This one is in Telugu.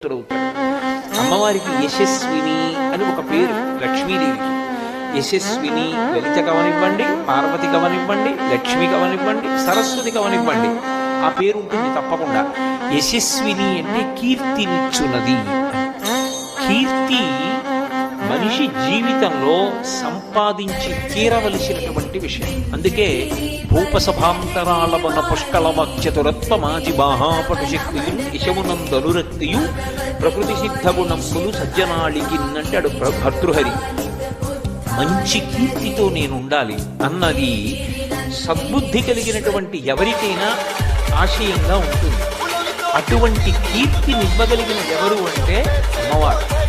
అమ్మవారికి యశస్విని అని ఒక పేరు లక్ష్మీదేవికి. యశస్విని లలిత కవనివ్వండి పార్వతి కవనివ్వండి లక్ష్మి కవనివ్వండి సరస్వతి కవనివ్వండి ఆ పేరు ఉంటుంది తప్పకుండా. యశస్విని అంటే కీర్తినిచ్చున్నది కీర్తి మనిషి జీవితంలో సంపాదించి తీరవలసినటువంటి విషయం. అందుకే భూపసభాంతరాళవన పుష్కల వాక్యతురత్వ మాజి బాహాపటు శక్తియు యశమునందనురక్తియు ప్రకృతి సిద్ధ గుణములు సజ్జనాళికిన్నంటాడు ప్ర- భర్తృహరి. మంచి కీర్తితో నేను ఉండాలి అన్నది సద్బుద్ధి కలిగినటువంటి ఎవరికైనా ఆశయంగా ఉంటుంది. అటువంటి కీర్తినివ్వగలిగిన ఎవరు అంటే అమ్మవారు.